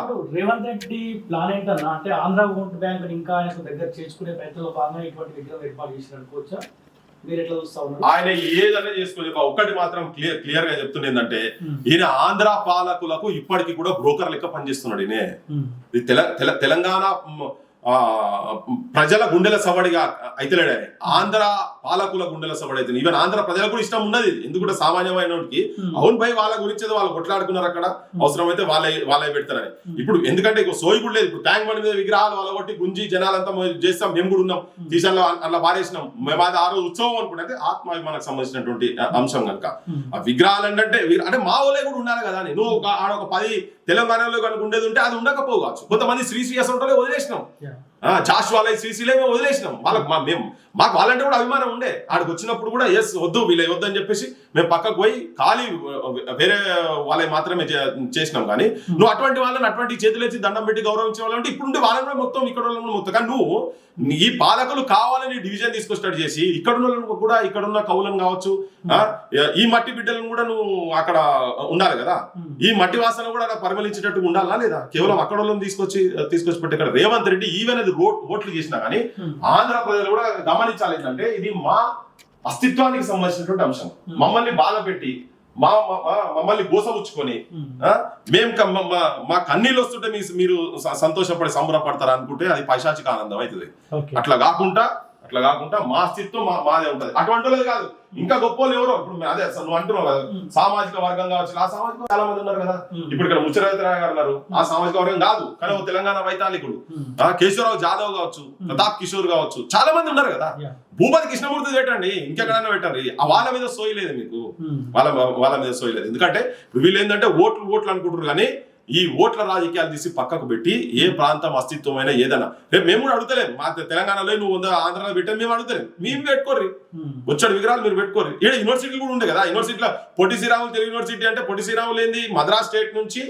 ఇప్పుడు రేవంత్ రెడ్డి ప్లాన్ ఏంటన్నా? అంటే ఆంధ్ర ఓట్ బ్యాంక్ ఇంకా ఆయనకు దగ్గర చేర్చుకునే ప్రయత్నంలో భాగంగా ఇటువంటి విగ్రహం ఏర్పాటు చేసిన అనుకోవచ్చా? మీరు ఎట్లా చూస్తా ఉన్నారు? ఆయన ఏదైనా చేసుకుని ఒక్కటి మాత్రం క్లియర్ క్లియర్గా చెప్తుంది ఏంటంటే ఉమ్, ఈయన ఆంధ్ర పాలకులకు ఇప్పటికీ కూడా బ్రోకర్ లెక్క పనిచేస్తున్నాడు ఈయన. తెల- తెలంగాణ ప్రజల గుండెల సవడిగా అయితలేడే. ఆంధ్ర పాలకుల గుండెల సవడి అయితే ఈవెన్ ఆంధ్ర ప్రజలకు కూడా ఇష్టం ఉన్నది. ఎందుకంటే సామాన్యమైన ఉమ్, అవును భయ్ వాళ్ళ గురించి వాళ్ళు కొట్లాడుకున్నారు అక్కడ. అవసరమైతే వాళ్ళే వాళ్ళే పెడతారని. ఇప్పుడు ఎందుకంటే ఇక సోయి కూడా లేదు. ఇప్పుడు ట్యాంక్ బండి మీద విగ్రహాలు వాళ్ళ కొట్టి గుంజి జనాలంతా చేస్తాం. మేము కూడా ఉన్నాం. తీసాలో అలా బారేసినాం మేము అది ఆ రోజు ఉత్సవం అనుకుంటే ఆత్మాభిమానకు సంబంధించినటువంటి అంశం కనుక. ఆ విగ్రహాలు అంటే అంటే మా వాళ్ళే కూడా ఉండాలి కదా అని. నువ్వు ఒక ఆడ ఒక పది తెలంగాణలో కనుక ఉండేది ఉంటే అది ఉండకపోవచ్చు. కొంతమంది శ్రీ శ్రీ అసంటోలే వదిలేసినాం yeah. ఆ, జాష్ మేము వదిలేసినాం. వాళ్ళకి మా మేము మాకు వాళ్ళంటే కూడా అభిమానం ఉండే. ఆడికి వచ్చినప్పుడు కూడా ఎస్ వద్దు వీళ్ళే వద్దు అని చెప్పేసి మేము పక్కకు పోయి ఖాళీ వేరే వాళ్ళకి మాత్రమే చే- చేసినాం. కానీ నువ్వు అటువంటి వాళ్ళని అటువంటి చేతులెత్తి దండం పెట్టి గౌరవించే వాళ్ళంటే ఇప్పుడు వాళ్ళని మొత్తం ఇక్కడ వాళ్ళని మొత్తం. కానీ నువ్వు ఈ పాలకులు కావాలని డివిజన్ తీసుకొచ్చినట్టు చేసి ఇక్కడ ఉన్న కూడా ఇక్కడ ఉన్న కవులను కావచ్చు ఈ మట్టి బిడ్డలను కూడా నువ్వు అక్కడ ఉండాలి కదా? ఈ మట్టి వాసన కూడా అలా పరిమళించేటట్టు ఉండాలా లేదా? కేవలం అక్కడ వాళ్ళని తీసుకొచ్చి తీసుకొచ్చి పెట్టి ఇక్కడ రేవంత్ రెడ్డి ఈవెన్ అది రోడ్ ఓట్లు చేసినా కానీ ఆంధ్ర ప్రజలు కూడా గమనించాలి ఏంటంటే ఇది మా అస్తిత్వానికి సంబంధించినటువంటి అంశం. మమ్మల్ని బాధ పెట్టి మా మమ్మల్ని గోసపుచ్చుకొని ఉమ్, ఆ, మేం కన్నీళ్ళు వస్తుంటే మీరు సంతోషపడి సంబరపడతారు అనుకుంటే అది పైశాచిక ఆనందం అవుతుంది. అట్లా కాకుండా అట్లా కాకుండా మా అస్తిత్వం మా- మాదే ఉంటది. అటువంటి వాళ్ళది కాదు. ఇంకా గొప్ప వాళ్ళు ఎవరో? ఇప్పుడు అదే అసలు నువ్వు అంటున్నావు కదా. సామాజిక వర్గం కావచ్చు. ఆ సామాజిక చాలా మంది ఉన్నారు కదా. ఇప్పుడు ఇక్కడ ముచ్చరాజరావు గారు ఉన్నారు. ఆ సామాజిక వర్గం కాదు. కానీ ఒక తెలంగాణ వైతాళికుడు. కేశవరావు జాదవ్ కావచ్చు ప్రతాప్ కిషోర్ కావచ్చు చాలా మంది ఉన్నారు కదా. భూపతి కృష్ణమూర్తి పెట్టండి. ఇంకెక్కడైనా పెట్టండి. ఆ వాళ్ళ మీద సోయి లేదు మీకు. వాళ్ళ వాళ్ళ మీద సోయి లేదు. ఎందుకంటే వీళ్ళు ఏంటంటే ఓట్లు ఓట్లు అనుకుంటారు కానీ ఈ ఓట్ల రాజకీయాలు తీసి పక్కకు పెట్టి ఏ ప్రాంతం అస్తిత్వమైన ఏదైనా. రేపు మేము కూడా అడుగుతలేం. మా తెలంగాణలో నువ్వు ఆంధ్రాలో పెట్టాను మేము అడుగుతలేం. మేము పెట్టుకోర్రి. వచ్చాడు విగ్రహాలు మీరు పెట్టుకోరు ఇక్కడ యూనివర్సిటీలు కూడా ఉండే కదా. యూనివర్సిటీలో పొట్టి శ్రీరాములు తెలుగు యూనివర్సిటీ అంటే పొట్టి శ్రీరాములు ఏంది? మద్రాస్ స్టేట్ నుంచి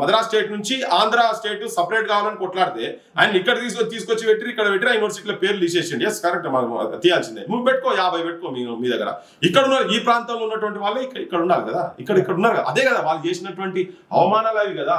మద్రాస్ స్టేట్ నుంచి ఆంధ్ర స్టేట్ సపరేట్ కావాలని కొట్లాడితే ఆయన ఇక్కడ తీసుకొచ్చి తీసుకొచ్చి పెట్టి ఇక్కడ పెట్టి యూనివర్సిటీలో పేర్లు తీసేసిండి. ఎస్ కరెక్ట్ మనం తీయాల్సిందే. నువ్వు పెట్టుకో యాభై పెట్టుకో మీ మీ దగ్గర. ఇక్కడ ఉన్న ఈ ప్రాంతంలో ఉన్నటువంటి వాళ్ళు ఇక్కడ ఇక్కడ ఉండాలి కదా. ఇక్కడ ఇక్కడ ఉన్నారు కదా. అదే కదా వాళ్ళు చేసినటువంటి అవమానాలు అవి కదా.